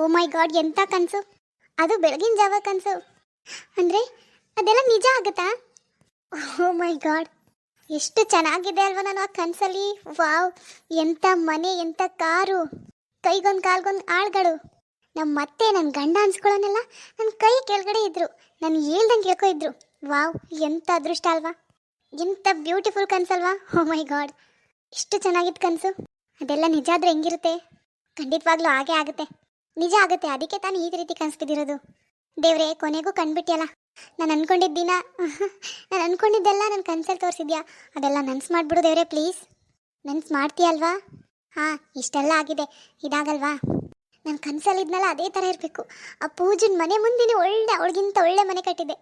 ಓ ಮೈ god ಎಂಥ ಕನಸು? ಅದು ಬೆಳಗಿನ ಜಾವ ಕನಸು. ಅಂದರೆ ಅದೆಲ್ಲ ನಿಜ ಆಗುತ್ತಾ? ಓ ಮೈ ಗಾಡ್ ಎಷ್ಟು ಚೆನ್ನಾಗಿದೆ ಅಲ್ವಾ ನಾನು ಆ ಕನಸಲ್ಲಿ? ವಾವ್ ಎಂಥ ಮನೆ ಎಂಥ ಕಾರು. ಕೈಗೊಂದು ಕಾಲ್ಗೊಂದು ಆಳ್ಗಳು. ನಮ್ಮ ಮತ್ತೆ ನನ್ನ ಗಂಡ ಅನ್ಸ್ಕೊಳ್ಳೋನೆಲ್ಲ ನನ್ನ ಕೈ ಕೆಳಗಡೆ ಇದ್ದರು ನಾನು ಹೇಳ್ದಂಗೆ ಕೇಳ್ಕೊ ಇದ್ರು ವಾವ್ ಎಂಥ ಅದೃಷ್ಟ ಅಲ್ವಾ? ಎಂಥ ಬ್ಯೂಟಿಫುಲ್ ಕನಸಲ್ವಾ? ಓ ಮೈ ಗಾಡ್ ಎಷ್ಟು ಚೆನ್ನಾಗಿತ್ತು ಕನಸು. ಅದೆಲ್ಲ ನಿಜ ಆದ್ರೆ ಹೆಂಗಿರುತ್ತೆ? ಖಂಡಿತವಾಗ್ಲೂ ಹಾಗೆ ಆಗುತ್ತೆ. ನಿಜ ಆಗುತ್ತೆ, ಅದಕ್ಕೆ ತಾನು ಈ ರೀತಿ ಕನ್ಸ್ಬಿದ್ದಿರೋದು ದೇವ್ರೆ, ಕೊನೆಗೂ ಕಂಡ್ಬಿಟ್ಟಿಯಲ್ಲ ನಾನು ಅನ್ಕೊಂಡಿದ್ದ ನಾನು ಅನ್ಕೊಂಡಿದ್ದೆಲ್ಲ ನನ್ನ ಕನ್ಸಲ್ಲಿ ತೋರಿಸಿದ್ಯಾ? ಅದೆಲ್ಲ ನನ್ಸ್ ಮಾಡಿಬಿಡು ದೇವ್ರೆ, ಪ್ಲೀಸ್. ನನ್ಸ್ ಮಾಡ್ತೀಯಲ್ವಾ? ಹಾಂ, ಇಷ್ಟೆಲ್ಲ ಆಗಿದೆ, ಇದಾಗಲ್ವಾ? ನನ್ನ ಕನಸಲ್ಲಿದ್ನಲ್ಲ ಅದೇ ಥರ ಇರಬೇಕು. ಆ ಪೂಜನ್ ಮನೆ ಮುಂದಿನ ಒಳ್ಳೆ, ಅವಳಿಗಿಂತ ಒಳ್ಳೆ ಮನೆ ಕಟ್ಟಿದೆ.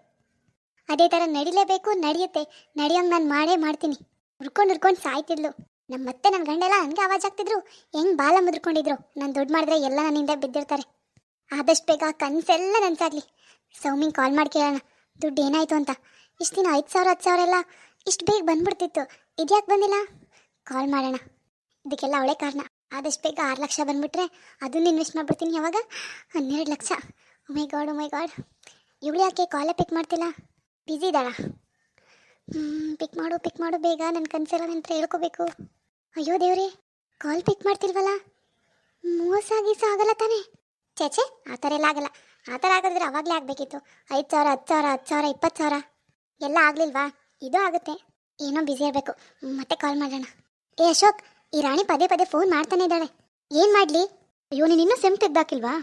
ಅದೇ ಥರ ನಡಿಲೇಬೇಕು, ನಡೆಯುತ್ತೆ. ನಡೆಯೋಂಗೆ ನಾನು ಮಾಡೇ ಮಾಡ್ತೀನಿ. ಹುರ್ಕೊಂಡು ಹುರ್ಕೊಂಡು ಸಾಯ್ತಿದ್ಲು. ನಮ್ಮ ಮತ್ತೆ ನನ್ನ ಗಂಡೆಲ್ಲ ನನಗೆ ಆವಾಜ್ ಆಗ್ತಿದ್ರು ಹೆಂಗ್ ಬಾಲ ಮುದ್ರಕೊಂಡಿದ್ರು. ನಾನು ದುಡ್ಡು ಮಾಡಿದ್ರೆ ಎಲ್ಲ ನನ್ನಿಂದ ಬಿದ್ದಿರ್ತಾರೆ. ಆದಷ್ಟು ಬೇಗ ಕನ್ಸೆಲ್ಲ ನನ್ಸಾಗ್ಲಿ. ಸೌಮಿಂಗ್ ಕಾಲ್ ಮಾಡಿ ಕೇಳೋಣ. ದುಡ್ಡು ಏನಾಯ್ತು ಅಂತ. ಇಷ್ಟು ದಿನ ಐದು ಸಾವಿರ, ಹತ್ತು ಸಾವಿರ ಎಲ್ಲ ಇಷ್ಟು ಬೇಗ ಬಂದ್ಬಿಡ್ತಿತ್ತು. ಇದ್ಯಾಕೆ ಬಂದಿಲ್ಲ? ಕಾಲ್ ಮಾಡೋಣ. ಇದಕ್ಕೆಲ್ಲ ಅವಳೇ ಕಾರಣ. ಆದಷ್ಟು ಬೇಗ ಆರು ಲಕ್ಷ ಬಂದ್ಬಿಟ್ರೆ ಅದನ್ನು ಇನ್ವೆಸ್ಟ್ ಮಾಡ್ಬಿಡ್ತೀನಿ ಯಾವಾಗ? ಹನ್ನೆರಡು lakh. My god my god ಇವಳು ಯಾಕೆ ಕಾಲೇ ಪಿಕ್ ಮಾಡ್ತಿಲ್ಲ? ಬಿಝಿ ಇದ್ದಾಳ? ಹ್ಞೂ ಪಿಕ್ ಮಾಡು ಪಿಕ್ ಮಾಡು. ಬೇಗ ನನ್ನ ಕನ್ಸೆಲ್ಲ ನಂತರ ಹೇಳ್ಕೋಬೇಕು. ಅಯ್ಯೋ ದೇವ್ರಿ ಕಾಲ್ ಪಿಕ್ ಮಾಡ್ತಿಲ್ವಲ್ಲ? ಮೋಸ ಗೀಸ ಆಗಲ್ಲ ತಾನೇ ಚೇಚೆ ಆ ಥರ ಎಲ್ಲ ಆಗಲ್ಲ. ಆ ಥರ ಆಗಿದ್ರೆ ಅವಾಗಲೇ ಆಗಬೇಕಿತ್ತು. ಐದು ಸಾವಿರ ಹತ್ತು ಸಾವಿರ ಹತ್ತು ಸಾವಿರ ಇಪ್ಪತ್ತು ಸಾವಿರ. ಎಲ್ಲ ಆಗಲಿಲ್ವಾ? ಇದು ಆಗುತ್ತೆ. ಏನೋ ಬ್ಯುಸಿ ಇರಬೇಕು. ಮತ್ತೆ ಕಾಲ್ ಮಾಡೋಣ. ಏ, ಅಶೋಕ್, ಈ ರಾಣಿ ಪದೇ ಪದೇ ಫೋನ್ ಮಾಡ್ತಾನೆ ಇದ್ದಾಳೆ. ಏನು ಮಾಡಲಿ? ಅಯ್ಯೋ, ನೀನು ಇನ್ನೂ ಸಿಮ್ ತೆಗ್ದಾಕಿಲ್ವಾ?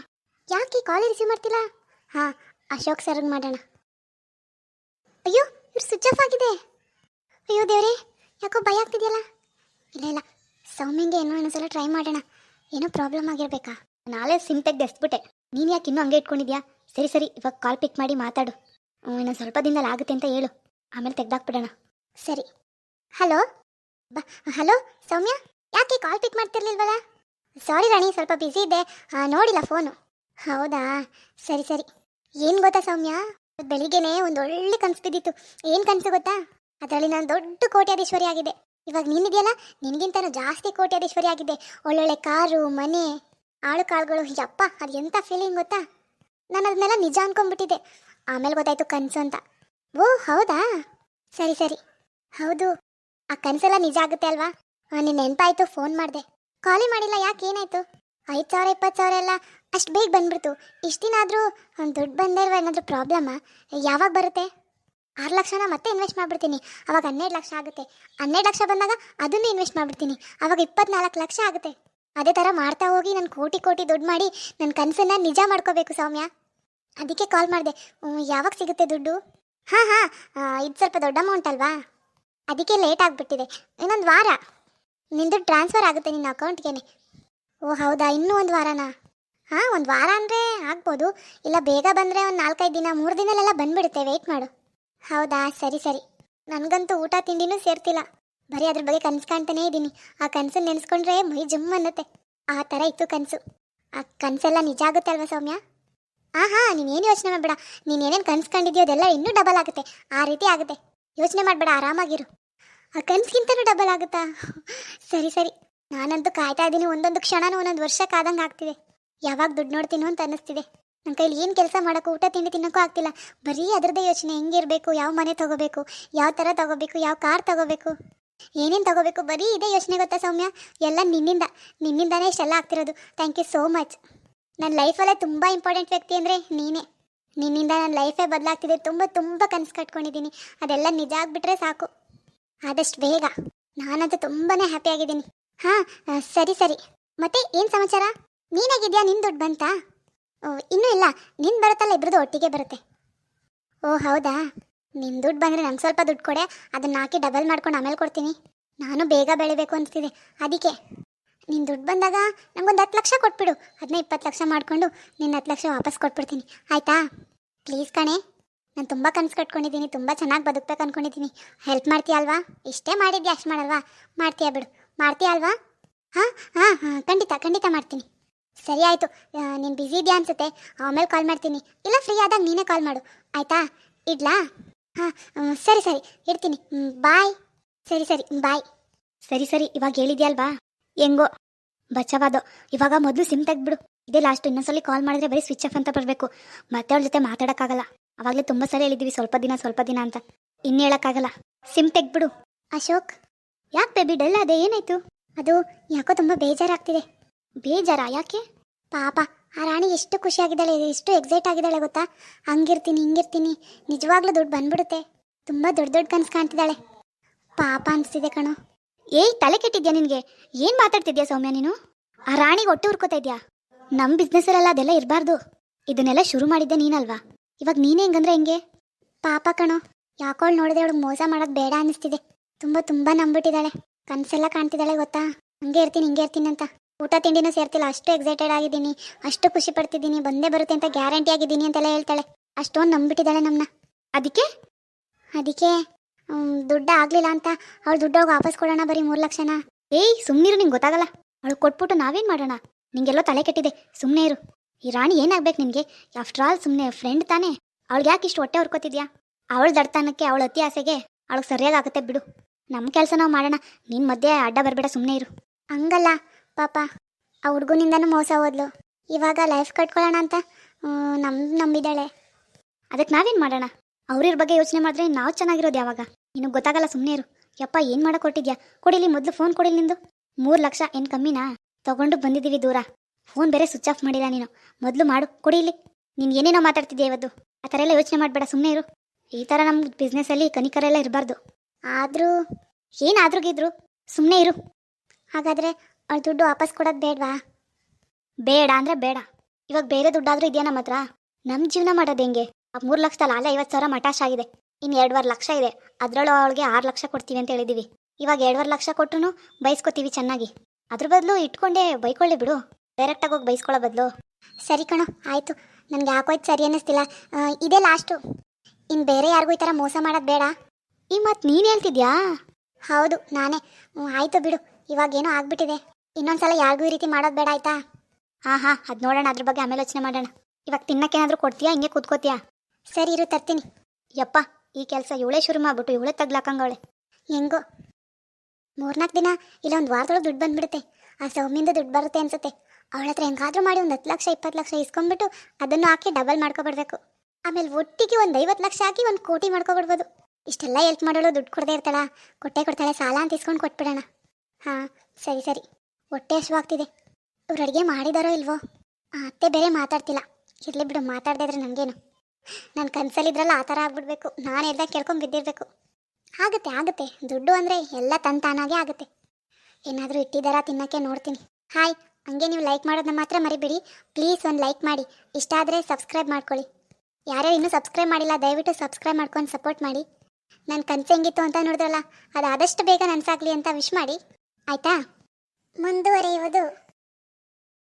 ಯಾಕೆ ಕಾಲ್ ರಿಸೀವ್ ಮಾಡ್ತಿಲ್ಲ? ಹಾಂ, ಅಶೋಕ್ ಸರ್ಗೆ ಮಾಡೋಣ. ಅಯ್ಯೋ, ಇವ್ರು ಸ್ವಿಚ್ ಆಫ್ ಆಗಿದೆ. ಅಯ್ಯೋ ದೇವ್ರೆ, ಯಾಕೋ ಭಯ ಆಗ್ತಿದೆಯಲ್ಲ? ಇಲ್ಲ ಇಲ್ಲ. ಸೌಮ್ಯಂಗೆ ಏನೋ ಇನ್ನೊಂದ್ಸಲ ಟ್ರೈ ಮಾಡೋಣ. ಏನೋ ಪ್ರಾಬ್ಲಮ್ ಆಗಿರ್ಬೇಕಾ? ನಾಳೆ ಸಿಮ್ ತೆಗ್ದು ಎಸ್ಬಿಟ್ಟೆ. ನೀನು ಯಾಕೆ ಇನ್ನೂ ಹಂಗೆ ಇಟ್ಕೊಂಡಿದ್ಯಾ? ಸರಿ ಸರಿ, ಇವಾಗ ಕಾಲ್ ಪಿಕ್ ಮಾಡಿ ಮಾತಾಡು. ಇನ್ನೊಂದು ಸ್ವಲ್ಪ ದಿನದಲ್ಲಿ ಆಗುತ್ತೆ ಅಂತ ಹೇಳು. ಆಮೇಲೆ ತೆಗ್ದಾಕ್ಬಿಡೋಣ. ಸರಿ. ಹಲೋ ಬ ಹಲೋ ಸೌಮ್ಯ? ಯಾಕೆ ಕಾಲ್ ಪಿಕ್ ಮಾಡ್ತಿರ್ಲಿಲ್ವಲ್ಲ? ಸಾರಿ ರಾಣಿ, ಸ್ವಲ್ಪ ಬ್ಯುಸಿ ಇದ್ದೆ. ನೋಡಿಲ್ಲ ಫೋನು ಹೌದಾ? ಸರಿ ಸರಿ. ಏನು ಗೊತ್ತಾ ಸೌಮ್ಯ? ಬೆಳಿಗ್ಗೆನೆ ಒಂದು ಒಳ್ಳೆ ಕನಸು ಬಿದ್ದಿತ್ತು. ಏನು ಕನಸು ಗೊತ್ತಾ? ಅದರಲ್ಲಿ ನಾನು ದೊಡ್ಡ ಕೋಟ್ಯಾಧೀಶ್ವರಿ ಆಗಿದೆ. ಇವಾಗ ನೀನಿದೆಯಲ್ಲ ನಿನಗಿಂತನೂ ಜಾಸ್ತಿ ಕೋಟ್ಯಾಧೀಶ್ವರಿ ಆಗಿದೆ ಒಳ್ಳೊಳ್ಳೆ ಕಾರು, ಮನೆ, ಆಳು ಕಾಳುಗಳು. ಯಪ್ಪ, ಅದು ಎಂಥ ಫೀಲಿಂಗ್ ಗೊತ್ತಾ? ನಾನು ಅದನ್ನೆಲ್ಲ ನಿಜ ಅನ್ಕೊಂಡ್ಬಿಟ್ಟಿದ್ದೆ. ಆಮೇಲೆ ಗೊತ್ತಾಯ್ತು ಕನಸು ಅಂತ. ಓ, ಹೌದಾ? ಸರಿ ಸರಿ. ಹೌದು, ಆ ಕನಸೆಲ್ಲ ನಿಜ ಆಗುತ್ತೆ ಅಲ್ವಾ? ನಿನ್ನ ನೆನಪಾಯ್ತು, ಫೋನ್ ಮಾಡಿದೆ. ಕಾಲೇ ಮಾಡಿಲ್ಲ, ಯಾಕೆ ಏನಾಯ್ತು? ಐದು ಸಾವಿರ ಇಪ್ಪತ್ತು ಸಾವಿರ ಎಲ್ಲ ಅಷ್ಟು ಬೇಗ ಬಂದ್ಬಿಡ್ತು. ಇಷ್ಟು ದಿನ ಆದರೂ, ದುಡ್ಡು ಬಂದೇ ಇಲ್ವಾ? ಏನಾದರೂ ಪ್ರಾಬ್ಲಮ್ಮಾ ಯಾವಾಗ ಬರುತ್ತೆ? ಆರು ಲಕ್ಷನ ಮತ್ತೆ ಇನ್ವೆಸ್ಟ್ ಮಾಡಿಬಿಡ್ತೀನಿ. ಅವಾಗ ಹನ್ನೆರಡು ಲಕ್ಷ ಆಗುತ್ತೆ. ಹನ್ನೆರಡು ಲಕ್ಷ ಬಂದಾಗ ಅದನ್ನು ಇನ್ವೆಸ್ಟ್ ಮಾಡಿಬಿಡ್ತೀನಿ. ಅವಾಗ ಇಪ್ಪತ್ನಾಲ್ಕು ಲಕ್ಷ ಆಗುತ್ತೆ. ಅದೇ ಥರ ಮಾಡ್ತಾ ಹೋಗಿ ನಾನು ಕೋಟಿ ಕೋಟಿ ದುಡ್ಡು ಮಾಡಿ ನನ್ನ ಕನಸನ್ನ ನಿಜ ಮಾಡ್ಕೋಬೇಕು ಸೌಮ್ಯ. ಅದಕ್ಕೆ ಕಾಲ್ ಮಾಡಿದೆ. ಯಾವಾಗ ಸಿಗುತ್ತೆ ದುಡ್ಡು? ಹಾಂ ಹಾಂ ಇದು ಸ್ವಲ್ಪ ದೊಡ್ಡ ಅಮೌಂಟ್ ಅಲ್ವಾ? ಅದಕ್ಕೆ ಲೇಟ್ ಆಗಿಬಿಟ್ಟಿದೆ. ಇನ್ನೊಂದು ವಾರ. ನಿಂದು ಟ್ರಾನ್ಸ್ಫರ್ ಆಗುತ್ತೆ ನಿನ್ನ ಅಕೌಂಟ್ಗೆ ಓ, ಹೌದಾ? ಇನ್ನೂ ಒಂದು ವಾರನಾ? ಹಾಂ, ಒಂದು ವಾರ ಅಂದರೆ ಆಗ್ಬೋದು. ಇಲ್ಲ, ಬೇಗ ಬಂದರೆ ಒಂದು ನಾಲ್ಕೈದು ದಿನ, ಮೂರು ದಿನಲೆಲ್ಲ ಬಂದುಬಿಡುತ್ತೆ. ವೆಯ್ಟ್ ಮಾಡು. ಹೌದಾ? ಸರಿ ಸರಿ. ನನಗಂತೂ ಊಟ ತಿಂಡಿನೂ ಸೇರ್ತಿಲ್ಲ. ಬರೀ ಅದ್ರ ಬಗ್ಗೆ ಕನ್ಸು ಕಾಣ್ತಾನೇ ಇದ್ದೀನಿ. ಆ ಕನ್ಸು ನೆನೆಸ್ಕೊಂಡ್ರೆ ಮೈ ಜುಮ್ ಅನ್ನತ್ತೆ. ಆ ಥರ ಇತ್ತು ಕನಸು. ಆ ಕನಸೆಲ್ಲ ನಿಜ ಆಗುತ್ತೆ ಅಲ್ವಾ ಸೌಮ್ಯ? ಆ ಹಾಂ ನೀನೇನು ಯೋಚನೆ ಮಾಡಬೇಡ. ನೀನು ಏನೇನು ಕಂಡಿದ್ಯೋ ಅದೆಲ್ಲ ಇನ್ನೂ ಡಬಲ್ ಆಗುತ್ತೆ. ಆ ರೀತಿ ಆಗುತ್ತೆ. ಯೋಚನೆ ಮಾಡಬೇಡ, ಆರಾಮಾಗಿರು. ಆ ಕನ್ಸ್ಗಿಂತನೂ ಡಬಲ್ ಆಗುತ್ತಾ? ಸರಿ ಸರಿ. ನಾನಂತೂ ಕಾಯ್ತಾ ಇದ್ದೀನಿ ಒಂದೊಂದು ಕ್ಷಣನೂ ಒಂದೊಂದು ವರ್ಷಕ್ಕೆ ಆದಂಗೆ ಆಗ್ತಿದೆ. ಯಾವಾಗ ದುಡ್ಡು ನೋಡ್ತೀನೋ ಅಂತ ಅನ್ನಿಸ್ತಿದೆ. ನನ್ನ ಕೈಲಿ ಏನು ಕೆಲಸ ಮಾಡೋಕ್ಕೂ ಊಟ, ತಿಂಡಿ ತಿನ್ನೋಕ್ಕೂ ಆಗ್ತಿಲ್ಲ. ಬರೀ ಅದರದ್ದೇ ಯೋಚನೆ ಹೆಂಗಿರಬೇಕು ಯಾವ ಮನೆ ತಗೋಬೇಕು, ಯಾವ ಥರ ತಗೋಬೇಕು, ಯಾವ ಕಾರ್ ತಗೋಬೇಕು, ಏನೇನು ತಗೋಬೇಕು, ಬರೀ ಇದೇ ಯೋಚನೆ ಗೊತ್ತಾ ಸೌಮ್ಯ? ಎಲ್ಲ ನಿನ್ನಿಂದ, ನಿನ್ನಿಂದಾನೇ ಇಷ್ಟೆಲ್ಲ ಆಗ್ತಿರೋದು. ಥ್ಯಾಂಕ್ ಯು ಸೋ ಮಚ್ ನನ್ನ ಲೈಫಲ್ಲೇ ತುಂಬ ಇಂಪಾರ್ಟೆಂಟ್ ವ್ಯಕ್ತಿ ಅಂದರೆ ನೀನೇ. ನಿನ್ನಿಂದ ನನ್ನ ಲೈಫೇ ಬದಲಾಗ್ತಿದೆ. ತುಂಬ ತುಂಬ ಕನಸು ಕಟ್ಕೊಂಡಿದ್ದೀನಿ. ಅದೆಲ್ಲ ನಿಜ ಆಗಿಬಿಟ್ರೆ ಸಾಕು. ಆದಷ್ಟು ಬೇಗ. ನಾನಂತೂ ತುಂಬಾ ಹ್ಯಾಪಿಯಾಗಿದ್ದೀನಿ ಹಾಂ, ಸರಿ ಸರಿ. ಮತ್ತೆ ಏನು ಸಮಾಚಾರ? ನೀನಾಗಿದ್ಯಾ? ನಿನ್ನ ದುಡ್ಡು ಬಂತಾ? ಇನ್ನೂ ಇಲ್ಲ. ನಿನ್ ಬರುತ್ತಲ್ಲ ಇಬ್ರದ್ದು ಒಟ್ಟಿಗೆ ಬರುತ್ತೆ. ಓ, ಹೌದಾ? ನಿನ್ನ ದುಡ್ಡು ಬಂದರೆ ನಂಗೆ ಸ್ವಲ್ಪ ದುಡ್ಡು ಕೊಡೆ. ಅದನ್ನ ಹಾಕಿ ಡಬಲ್ ಮಾಡ್ಕೊಂಡು ಆಮೇಲೆ ಕೊಡ್ತೀನಿ. ನಾನು ಬೇಗ ಬೆಳಿಬೇಕು ಅಂತಿದೆ ಅದಕ್ಕೆ. ನಿನ್ ದುಡ್ಡು ಬಂದಾಗ ನಂಗೊಂದು ಹತ್ತು ಲಕ್ಷ ಕೊಟ್ಬಿಡು. ಅದನ್ನ ಇಪ್ಪತ್ತು ಲಕ್ಷ ಮಾಡಿಕೊಂಡು ನಿನ್ನ ಹತ್ತು ಲಕ್ಷ ವಾಪಸ್ ಕೊಟ್ಬಿಡ್ತೀನಿ. ಆಯಿತಾ? ಪ್ಲೀಸ್ ಕಣೆ. ನಾನು ತುಂಬ ಕನಸು ಕಟ್ಕೊಂಡಿದ್ದೀನಿ, ತುಂಬ ಚೆನ್ನಾಗಿ ಬದುಕ್ಬೇಕು ಅಂದ್ಕೊಂಡಿದ್ದೀನಿ ಹೆಲ್ಪ್ ಮಾಡ್ತೀಯ ಅಲ್ವಾ ಇಷ್ಟೇ ಮಾಡಿದ್ಯಾ, ಅಷ್ಟು ಮಾಡಲ್ವಾ? ಮಾಡ್ತೀಯಾ ಬಿಡು. ಮಾಡ್ತೀಯ ಅಲ್ವಾ? ಹಾಂ ಹಾಂ ಹಾಂ, ಖಂಡಿತ ಖಂಡಿತ ಮಾಡ್ತೀನಿ. ಸರಿ ಆಯಿತು. ನೀನು ಬ್ಯುಸಿ ಇದೆಯಾ ಅನ್ಸುತ್ತೆ? ಆಮೇಲೆ ಕಾಲ್ ಮಾಡ್ತೀನಿ. ಇಲ್ಲ ಫ್ರೀ ಆದಾಗ ನೀನೇ ಕಾಲ್ ಮಾಡು. ಆಯಿತಾ? ಇಡ್ಲಾ? ಹಾಂ ಸರಿ ಸರಿ. ಇಡ್ತೀನಿ. ಬಾಯ್ ಸರಿ ಸರಿ. ಬಾಯ್ ಸರಿ ಸರಿ. ಇವಾಗ ಹೇಳಿದ್ಯಲ್ವಾ? ಹೆಂಗೋ? ಬಚ್ಚವಾದೋ ಇವಾಗ ಮೊದಲು ಸಿಮ್ ತೆಗ್ದ್ಬಿಡು. ಇದೇ ಲಾಸ್ಟ್ ಇನ್ನೊಂದ್ಸಲಿ ಕಾಲ್ ಮಾಡಿದ್ರೆ ಬರೀ ಸ್ವಿಚ್ ಆಫ್ ಅಂತ ಬರಬೇಕು. ಮತ್ತೆ ಅವಳ ಜೊತೆ ಮಾತಾಡೋಕ್ಕಾಗಲ್ಲ. ಅವಾಗಲೇ ತುಂಬ ಸಲ ಹೇಳಿದ್ದೀವಿ ಸ್ವಲ್ಪ ದಿನ ಸ್ವಲ್ಪ ದಿನ ಅಂತ. ಇನ್ನು ಹೇಳೋಕ್ಕಾಗಲ್ಲ. ಸಿಮ್ ತೆಗ್ದ್ಬಿಡು. ಅಶೋಕ್? ಯಾಕೆ ಬೇಬಿ ಡಲ್ ಅದೇ ಏನಾಯ್ತು? ಅದು ಯಾಕೋ ತುಂಬ ಬೇಜಾರಾಗ್ತಿದೆ. ಬೇಜಾರಾ? ಯಾಕೆ? ಪಾಪ, ಆ ರಾಣಿ ಎಷ್ಟು ಖುಷಿಯಾಗಿದ್ದಾಳೆ, ಎಷ್ಟು ಎಕ್ಸೈಟ್ ಆಗಿದ್ದಾಳೆ ಗೊತ್ತಾ? ಹಂಗಿರ್ತೀನಿ, ಹಿಂಗಿರ್ತೀನಿ. ನಿಜವಾಗ್ಲೂ ದುಡ್ಡು ಬಂದ್ಬಿಡುತ್ತೆ. ತುಂಬ ದೊಡ್ಡ ದೊಡ್ಡ ಕನಸು ಕಾಣ್ತಿದ್ದಾಳೆ. ಪಾಪ ಅನಿಸ್ತಿದೆ ಕಣೋ. ಏಯ್, ತಲೆ ಕೆಟ್ಟಿದ್ಯಾ ನಿನಗೆ? ಏನು ಮಾತಾಡ್ತಿದ್ಯಾ ಸೌಮ್ಯ ನೀನು? ಆ ರಾಣಿಗೆ ಒಟ್ಟು ಹುರ್ಕೋತಾ ಇದ್ಯಾ? ನಮ್ಮ ಬಿಸ್ನೆಸ್ಸಲ್ಲೆಲ್ಲ ಅದೆಲ್ಲ ಇರಬಾರ್ದು. ಇದನ್ನೆಲ್ಲ ಶುರು ಮಾಡಿದ್ದೆ ನೀನಲ್ವಾ? ಇವಾಗ ನೀನೇ ಹೆಂಗಂದ್ರೆ ಹೆಂಗೆ? ಪಾಪ ಕಣೋ ಯಾಕೋಳು ನೋಡಿದೆ ಅವಳು ಮೋಸ ಮಾಡೋದು ಬೇಡ ಅನಿಸ್ತಿದೆ. ತುಂಬ ತುಂಬ ನಂಬಿಟ್ಟಿದ್ದಾಳೆ. ಕನಸೆಲ್ಲ ಕಾಣ್ತಿದ್ದಾಳೆ ಗೊತ್ತಾ? ಹಂಗೆ ಇರ್ತೀನಿ, ಹಿಂಗೆ ಇರ್ತೀನಿ ಅಂತ. ಊಟ ತಿಂಡಿನೂ ಸೇರ್ತಿಲ್ಲ. ಅಷ್ಟು ಎಕ್ಸೈಟೆಡ್ ಆಗಿದ್ದೀನಿ. ಅಷ್ಟು ಖುಷಿ ಪಡ್ತಿದ್ದೀನಿ. ಬಂದೇ ಬರುತ್ತೆ ಅಂತ ಗ್ಯಾರಂಟಿ ಆಗಿದ್ದೀನಿ ಅಂತೆಲ್ಲ ಹೇಳ್ತಾಳೆ. ಅಷ್ಟೊಂದು ನಂಬಿಟ್ಟಿದ್ದಾಳೆ ನಮ್ಮನ್ನ ಅದಕ್ಕೆ? ಅದಕ್ಕೆ ದುಡ್ಡು ಆಗಲಿಲ್ಲ ಅಂತ ಅವಳು ದುಡ್ಡು ವಾಪಸ್ ಕೊಡೋಣ ಬರೀ ಮೂರು ಲಕ್ಷನ? ಏಯ್ ಸುಮ್ಮನಿರು ನಿಂಗೆ ಗೊತ್ತಾಗಲ್ಲ. ಅವಳು ಕೊಟ್ಬಿಟ್ಟು ನಾವೇನು ಮಾಡೋಣ? ನಿಂಗೆಲ್ಲೋ ತಲೆ ಕೆಟ್ಟಿದೆ. ಸುಮ್ಮನೆ ಇರು. ಈ ರಾಣಿ ಏನಾಗ್ಬೇಕು ನಿನಗೆ ಆಫ್ಟರ್ ಆಲ್ ಸುಮ್ಮನೆ ಫ್ರೆಂಡ್ ತಾನೇ. ಅವಳಿಗೆ ಯಾಕೆ ಇಷ್ಟು ಹೊಟ್ಟೆ ಹೊರ್ಕೋತಿದ್ಯಾ ಅವಳ ದಡ್ತನಕ್ಕೆ, ಅವಳ ಅತಿ ಆಸೆಗೆ ಅವಳಿಗೆ ಸರಿಯಾಗುತ್ತೆ ಬಿಡು. ನಮ್ಮ ಕೆಲಸ ನಾವು ಮಾಡೋಣ. ನಿನ್ನ ಮಧ್ಯೆ ಅಡ್ಡ ಬರಬೇಡ ಸುಮ್ಮನೆ ಇರು. ಹಂಗಲ್ಲ. ಪಾಪ, ಆ ಹುಡುಗನಿಂದನೂ ಮೋಸ ಹೋದ್ಲು. ಇವಾಗ ಲೈಫ್ ಕಟ್ಕೊಳ್ಳೋಣ ಅಂತ ನಮ್, ನಂಬಿದ್ದಾಳೆ. ಅದಕ್ಕೆ ನಾವೇನು ಮಾಡೋಣ? ಅವ್ರಿರ ಬಗ್ಗೆ ಯೋಚನೆ ಮಾಡಿದ್ರೆ ನಾವು ಚೆನ್ನಾಗಿರೋದು ಯಾವಾಗ? ನಿನಗೆ ಗೊತ್ತಾಗಲ್ಲ ಸುಮ್ಮನೆ ಇರು. ಯಪ್ಪ, ಏನು ಮಾಡೋ ಕೊಟ್ಟಿದ್ಯಾ ಕೊಡಿಲಿ, ಮೊದಲು ಫೋನ್ ಕೊಡಿಲಿ ನಿಂದು? ಮೂರು ಲಕ್ಷ ಏನು ಕಮ್ಮಿನಾ? ತಗೊಂಡು ಬಂದಿದ್ದೀವಿ ದೂರ. ಫೋನ್ ಬೇರೆ ಸ್ವಿಚ್ ಆಫ್ ಮಾಡಿಲ್ಲ ನೀನು. ಮೊದಲು ಮಾಡು ಕೊಡಿಲಿ ನೀನು ಏನೇನೋ ಮಾತಾಡ್ತಿದ್ಯಾ ಇವತ್ತು? ಆ ಥರ ಎಲ್ಲ ಯೋಚನೆ ಮಾಡಬೇಡ ಸುಮ್ಮನೆ ಇರು. ಈ ಥರ ನಮ್ಮ ಬಿಸ್ನೆಸ್ಸಲ್ಲಿ ಕನಿಕರೆಲ್ಲ ಇರಬಾರ್ದು. ಆದರೂ ಏನಾದ್ರೂ ಗಿದ್ರು ಸುಮ್ಮನೆ ಇರು. ಹಾಗಾದರೆ ಅವ್ಳ ದುಡ್ಡು ವಾಪಸ್ ಕೊಡೋದು ಬೇಡವಾ? ಬೇಡ ಅಂದರೆ ಬೇಡ. ಇವಾಗ ಬೇರೆ ದುಡ್ಡಾದರೂ ಇದೆಯಾ ನಮ್ಮ ಹತ್ರ? ನಮ್ಮ ಜೀವನ ಮಾಡೋದು ಹೆಂಗೆ? ಆ ಮೂರು ಲಕ್ಷದಲ್ಲಿ ಅಲ್ಲೇ ಐವತ್ತು ಸಾವಿರ ಮಟಾಶ್ ಆಗಿದೆ. ಇನ್ನು ಎರಡುವರೆ ಲಕ್ಷ ಇದೆ. ಅದರೊಳು ಅವಳಿಗೆ ಆರು ಲಕ್ಷ ಕೊಡ್ತೀವಿ ಅಂತ ಹೇಳಿದ್ದೀವಿ ಇವಾಗ ಎರಡುವರೆ ಲಕ್ಷ ಕೊಟ್ಟರು ಬೈಸ್ಕೊತೀವಿ ಚೆನ್ನಾಗಿ. ಅದ್ರ ಬದಲು ಇಟ್ಕೊಂಡೇ ಬೈಕೊಳ್ಳಿ ಬಿಡು. ಡೈರೆಕ್ಟಾಗಿ ಹೋಗಿ ಬೈಸ್ಕೊಳ್ಳೋ ಬದಲು. ಸರಿ ಕಣೋ, ಆಯಿತು. ನನಗೆ ಯಾಕೋಯ್ತು ಸರಿ ಅನ್ನಿಸ್ತಿಲ್ಲ. ಇದೇ ಲಾಸ್ಟು. ಇನ್ನು ಬೇರೆ ಯಾರಿಗೂ ಈ ಥರ ಮೋಸ ಮಾಡೋದು ಬೇಡ. ಈ ಮತ್ತು ನೀನು ಹೇಳ್ತಿದ್ಯಾ? ಹೌದು, ನಾನೇ. ಆಯಿತು ಬಿಡು. ಇವಾಗ ಏನೋ ಆಗ್ಬಿಟ್ಟಿದೆ. ಇನ್ನೊಂದ್ಸಲ ಯಾರಿಗೂ ಈ ರೀತಿ ಮಾಡೋದು ಬೇಡ ಆಯ್ತಾ? ಹಾಂ ಹಾಂ ಅದು ನೋಡೋಣ, ಅದ್ರ ಬಗ್ಗೆ ಆಮೇಲೆ ಯೋಚನೆ ಮಾಡೋಣ. ಇವಾಗ ತಿನ್ನಕ್ಕೇನಾದರೂ ಕೊಡ್ತೀಯಾ? ಹಿಂಗೆ ಕೂತ್ಕೋತೀಯಾ? ಸರಿ ಇರು, ತರ್ತೀನಿ. ಯಪ್ಪ, ಈ ಕೆಲಸ ಇವಳೇ ಶುರು ಮಾಡ್ಬಿಟ್ಟು ಇವಳೇ ತಗ್ಲಾಕಂಗವಳೆ. ಹೆಂಗೋ? ಮೂರ್ನಾಲ್ಕು ದಿನ ಇಲ್ಲ, ಒಂದು ವಾರದೊಳಗೆ ದುಡ್ಡು ಬಂದ್ಬಿಡುತ್ತೆ. ಆ ಸೌಮ್ಯಿಂದ ದುಡ್ಡು ಬರುತ್ತೆ ಅನ್ಸುತ್ತೆ. ಅವಳ ಹತ್ರ ಹೆಂಗಾದ್ರೂ ಮಾಡಿ ಒಂದು ಹತ್ತು ಲಕ್ಷ, ಇಪ್ಪತ್ತು ಲಕ್ಷ ಇಸ್ಕೊಂಡ್ಬಿಟ್ಟು ಅದನ್ನು ಹಾಕಿ ಡಬಲ್ ಮಾಡ್ಕೊಬಿಡ್ಬೇಕು. ಆಮೇಲೆ ಒಟ್ಟಿಗೆ ಒಂದು ಐವತ್ತು ಲಕ್ಷ ಹಾಕಿ ಒಂದು ಕೋಟಿ ಮಾಡ್ಕೊಬಿಡ್ಬೋದು. ಇಷ್ಟೆಲ್ಲ ಹೆಲ್ಪ್ ಮಾಡೋಳು ದುಡ್ಡು ಕೊಡದೇ ಇರ್ತಾಳ? ಕೊಟ್ಟೆ ಕೊಡ್ತಾಳೆ, ಸಾಲ ಅಂತ ಇಸ್ಕೊಂಡು ಕೊಟ್ಬಿಡೋಣ. ಹಾಂ, ಸರಿ ಸರಿ. ಹೊಟ್ಟೆ ಹಸುವಾಗ್ತಿದೆ. ಇವ್ರು ಅಡುಗೆ ಮಾಡಿದಾರೋ ಇಲ್ವೋ? ಆ ಅತ್ತೆ ಬೇರೆ ಮಾತಾಡ್ತಿಲ್ಲ. ಇರಲಿ ಬಿಡು, ಮಾತಾಡದೇ ಇದ್ರೆ ನನಗೇನು ನನ್ನ ಕನ್ಸಲ್ಲಿದ್ರಲ್ಲ ಆ ಥರ ಆಗ್ಬಿಡ್ಬೇಕು. ನಾನು ಎಲ್ಲ ಕೇಳ್ಕೊಂಡು ಬಿದ್ದಿರಬೇಕು. ಆಗುತ್ತೆ ಆಗುತ್ತೆ. ದುಡ್ಡು ಅಂದರೆ ಎಲ್ಲ ತನ್ ತಾನಾಗೆ ಆಗುತ್ತೆ. ಏನಾದರೂ ಇಟ್ಟಿದ್ದಾರಾ ತಿನ್ನೋಕ್ಕೆ ನೋಡ್ತೀನಿ. ಹಾಯ್, ಹಂಗೆ ನೀವು ಲೈಕ್ ಮಾಡೋದನ್ನ ಮಾತ್ರ ಮರಿಬೇಡಿ. ಪ್ಲೀಸ್ ಒಂದು ಲೈಕ್ ಮಾಡಿ. ಇಷ್ಟ ಆದರೆ ಸಬ್ಸ್ಕ್ರೈಬ್ ಮಾಡ್ಕೊಳ್ಳಿ. ಯಾರ್ಯಾರು ಇನ್ನೂ ಸಬ್ಸ್ಕ್ರೈಬ್ ಮಾಡಿಲ್ಲ, ದಯವಿಟ್ಟು ಸಬ್ಸ್ಕ್ರೈಬ್ ಮಾಡ್ಕೊಂಡು ಸಪೋರ್ಟ್ ಮಾಡಿ. ನನ್ನ ಕನಸು ಹೆಂಗಿತ್ತು ಅಂತ ನೋಡಿದ್ರಲ್ಲ ಅದು ಆದಷ್ಟು ಬೇಗ ನನಸಾಗಲಿ ಅಂತ ವಿಶ್ ಮಾಡಿ. ಆಯಿತಾ? ಮುಂದುವರಿಯುವುದು.